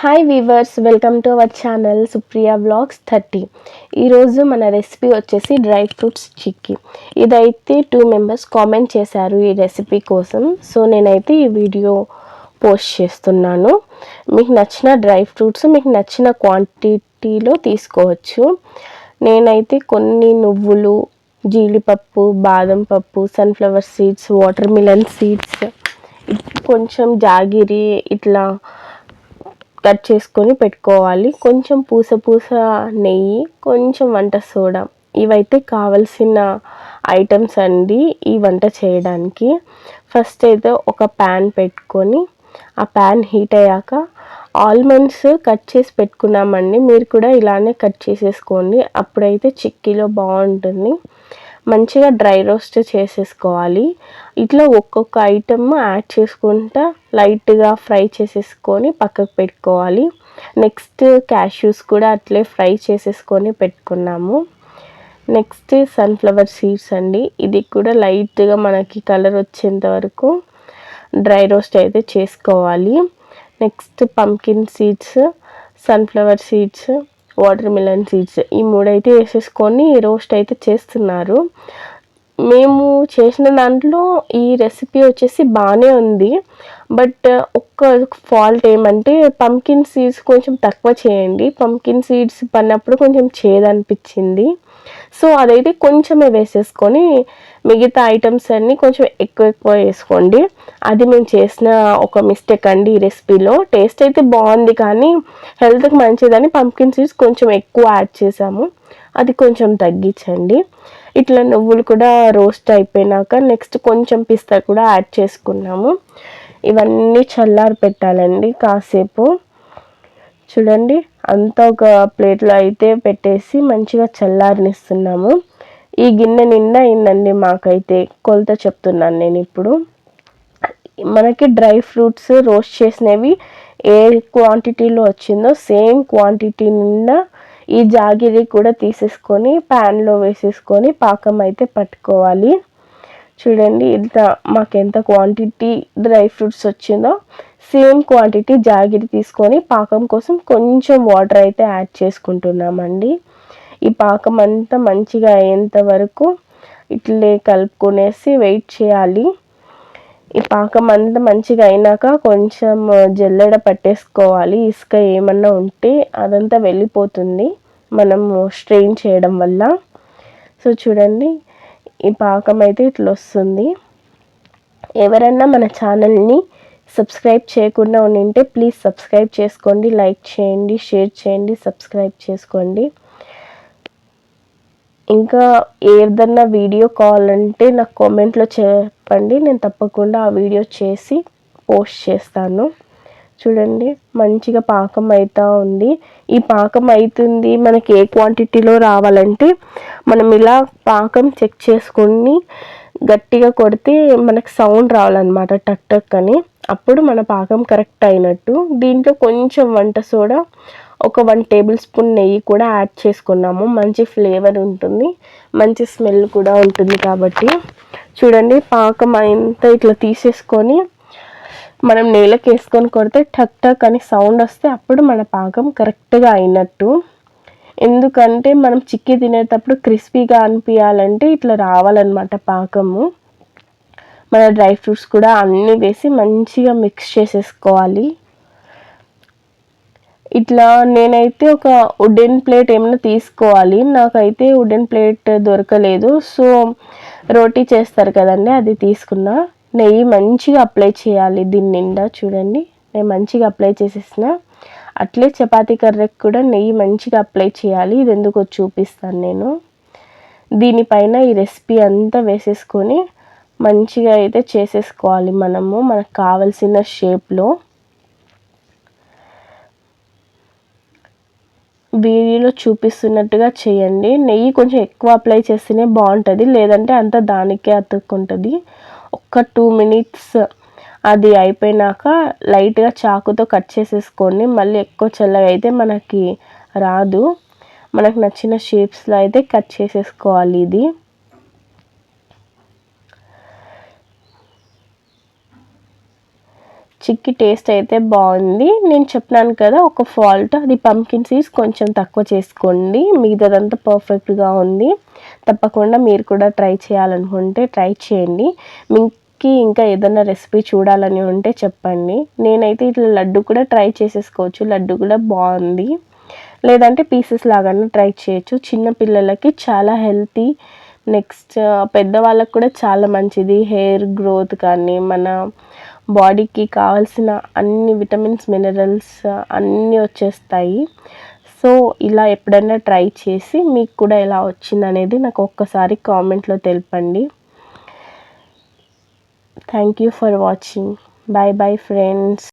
Hi viewers welcome to our channel Supriya vlogs thirty ఈరోజు మన recipe వచ్చేసి dry fruits chikki. ఇదైతే టూ మెంబర్స్ కామెంట్ చేశారు ఈ రెసిపీ కోసం. సో నేనైతే ఈ వీడియో పోస్ట్ చేస్తున్నాను. మీకు నచ్చిన డ్రై ఫ్రూట్స్ మీకు నచ్చిన క్వాంటిటీలో తీసుకోవచ్చు. నేనైతే కొన్ని నువ్వులు జీడిపప్పు బాదం పప్పు sunflower seeds water melon seeds కొంచెం జాగిరి ఇట్లా కట్ చేసుకొని పెట్టుకోవాలి. కొంచెం పూస పూస నెయ్యి కొంచెం వంట సోడా. ఇవైతే కావలసిన ఐటమ్స్ అండి ఈ వంట చేయడానికి. ఫస్ట్ అయితే ఒక ప్యాన్ పెట్టుకొని ఆ ప్యాన్ హీట్ అయ్యాక ఆల్మండ్స్ కట్ చేసి పెట్టుకున్నామండి. మీరు కూడా ఇలానే కట్ చేసేసుకోండి. అప్పుడైతే చిక్కీలో బాగుంటుంది. మంచిగా డ్రై రోస్ట్ చేసేసుకోవాలి. ఇట్లా ఒక్కొక్క ఐటమ్ యాడ్ చేసుకుంటా లైట్గా ఫ్రై చేసేసుకొని పక్కకు పెట్టుకోవాలి. నెక్స్ట్ క్యాష్యూస్ కూడా అట్లే ఫ్రై చేసేసుకొని పెట్టుకున్నాము. నెక్స్ట్ సన్ఫ్లవర్ సీడ్స్ అండి. ఇది కూడా లైట్గా మనకి కలర్ వచ్చేంత వరకు డ్రై రోస్ట్ అయితే చేసుకోవాలి. Next pumpkin seeds sunflower seeds water melon seeds ఈ మూడైతే వేసేసుకొని రోస్ట్ అయితే చేస్తున్నారు. మేము చేసిన దాంట్లో ఈ రెసిపీ వచ్చేసి బాగానే ఉంది. బట్ ఒక్క ఫాల్ట్ ఏమంటే పంకిన్ సీడ్స్ కొంచెం తక్కువ చేయండి. పంకిన్ సీడ్స్ పడినప్పుడు కొంచెం చేదనిపించింది. సో అదైతే కొంచెమే వేసేసుకొని మిగతా ఐటమ్స్ అన్నీ కొంచెం ఎక్కువ ఎక్కువ వేసుకోండి. అది మేము చేసిన ఒక మిస్టేక్ అండి ఈ రెసిపీలో. టేస్ట్ అయితే బాగుంది కానీ హెల్త్కి మంచిదని పంకిన్ సీడ్స్ కొంచెం ఎక్కువ యాడ్ చేసాము అది కొంచెం తగ్గించండి. ఇట్లా నువ్వులు కూడా రోస్ట్ అయిపోయినాక నెక్స్ట్ కొంచెం పిస్తా కూడా యాడ్ చేసుకున్నాము. ఇవన్నీ చల్లారి పెట్టాలండి కాసేపు. చూడండి. అంతా ఒక ప్లేట్లో అయితే పెట్టేసి మంచిగా చల్లారనిస్తున్నాము. ఈ గిన్నె నిండా అయిందండి మాకైతే. కొలత చెప్తున్నాను నేను ఇప్పుడు. మనకి డ్రై ఫ్రూట్స్ రోస్ట్ చేసినవి ఏ క్వాంటిటీలో వచ్చిందో సేమ్ క్వాంటిటీ నిండా ఈ జాగిరి కూడా తీసేసుకొని ప్యాన్లో వేసేసుకొని పాకం అయితే పట్టుకోవాలి. చూడండి ఇంత మాకు ఎంత క్వాంటిటీ డ్రై ఫ్రూట్స్ వచ్చిందో. సేమ్ క్వాంటిటీ జాగిరి తీసుకొని పాకం కోసం కొంచెం వాటర్ అయితే యాడ్ చేసుకుంటున్నామండి. ఈ పాకం అంతా మంచిగా అయ్యేంత వరకు ఇట్లే కలుపుకొనేసి వెయిట్ చేయాలి. ఈ పాకం అంతా మంచిగా అయినాక కొంచెం జల్లెడ పట్టేసుకోవాలి. ఇసుక ఏమన్నా ఉంటే అదంతా వెళ్ళిపోతుంది. మనము స్ట్రెయిన్ చేయడం వల్ల. సో చూడండి ఈ పాకం అయితే ఇట్లా వస్తుంది ఎవరన్నా మన ఛానల్ని సబ్స్క్రైబ్ చేయకుండా ఉంటే ప్లీజ్ సబ్స్క్రైబ్ చేసుకోండి లైక్ చేయండి షేర్ చేయండి సబ్స్క్రైబ్ చేసుకోండి. ఇంకా ఏదన్నా వీడియో కావాలంటే నాకు కామెంట్లో చెప్పండి నేను తప్పకుండా ఆ వీడియో చేసి పోస్ట్ చేస్తాను. చూడండి మంచిగా పాకం అవుతూ ఉంది. ఈ పాకం అవుతుంది మనకి ఏ క్వాంటిటీలో రావాలంటే మనం ఇలా పాకం చెక్ చేసుకుని గట్టిగా కొడితే మనకు సౌండ్ రావాలన్నమాట టక్ టక్ అని. అప్పుడు మన పాకం కరెక్ట్ అయినట్టు. దీంట్లో కొంచెం వంట సోడా ఒక వన్ టేబుల్ స్పూన్ నెయ్యి కూడా యాడ్ చేసుకున్నాము. మంచి ఫ్లేవర్ ఉంటుంది. మంచి స్మెల్ కూడా ఉంటుంది కాబట్టి. చూడండి పాకం అంతా ఇట్లా తీసేసుకొని మనం నేలకు వేసుకొని కొడితే టక్ టక్ అని సౌండ్ వస్తే అప్పుడు మన పాకం కరెక్ట్గా అయినట్టు. ఎందుకంటే మనం చిక్కి తినేటప్పుడు క్రిస్పీగా అనిపించాలంటే ఇట్లా రావాలన్నమాట పాకము. మన డ్రై ఫ్రూట్స్ కూడా అన్నీ వేసి మంచిగా మిక్స్ చేసేసుకోవాలి. ఇట్లా నేనైతే ఒక వుడెన్ ప్లేట్ ఏమైనా తీసుకోవాలి. నాకైతే వుడెన్ ప్లేట్ దొరకలేదు. సో రోటీ చేస్తారు కదండి అది తీసుకున్నా. నెయ్యి మంచిగా అప్లై చేయాలి. దీని నిండా చూడండి. నేను మంచిగా అప్లై చేసేసిన. అట్లే చపాతీ కర్రకు కూడా నెయ్యి మంచిగా అప్లై చేయాలి. ఇది ఎందుకో చూపిస్తాను నేను. దీనిపైన ఈ రెసిపీ అంతా వేసేసుకొని మంచిగా అయితే చేసేసుకోవాలి మనము మనకు కావలసిన షేప్లో వీడియోలో చూపిస్తున్నట్టుగా చేయండి. నెయ్యి కొంచెం ఎక్కువ అప్లై చేస్తేనే బాగుంటుంది లేదంటే అంత దానికే అతుక్కుంటుంది. ఒక్క టూ మినిట్స్ అది అయిపోయినాక లైట్గా చాకుతో కట్ చేసేసుకోండి. మళ్ళీ ఎక్కువ చల్లగా అయితే మనకి రాదు. మనకు నచ్చిన షేప్స్లో అయితే కట్ చేసేసుకోవాలి ఇది. చిక్కి టేస్ట్ అయితే బాగుంది. నేను చెప్పినాను కదా ఒక ఫాల్ట్. అది పంకిన్ సీడ్స్ కొంచెం తక్కువ చేసుకోండి. మిగతాదంతా పర్ఫెక్ట్గా ఉంది. తప్పకుండా మీరు కూడా ట్రై చేయాలనుకుంటే ట్రై చేయండి. కి ఇంకా ఏదైనా రెసిపీ చూడాలని ఉంటే చెప్పండి. నేనైతే ఇట్లా లడ్డు కూడా ట్రై చేసేసుకోవచ్చు. లడ్డు కూడా బాగుంది. లేదంటే పీసెస్ లాగానే ట్రై చేయొచ్చు. చిన్న పిల్లలకి చాలా హెల్తీ నెక్స్ట్ పెద్దవాళ్ళకు కూడా చాలా మంచిది. హెయిర్ గ్రోత్ కానీ మన బాడీకి కావాల్సిన అన్ని విటమిన్స్ మినరల్స్ అన్నీ వచ్చేస్తాయి. సో ఇలా ఎప్పుడైనా ట్రై చేసి మీకు కూడా ఎలా వచ్చింది అనేది నాకు ఒక్కసారి కామెంట్లో తెలపండి. Thank you for watching. Bye bye friends.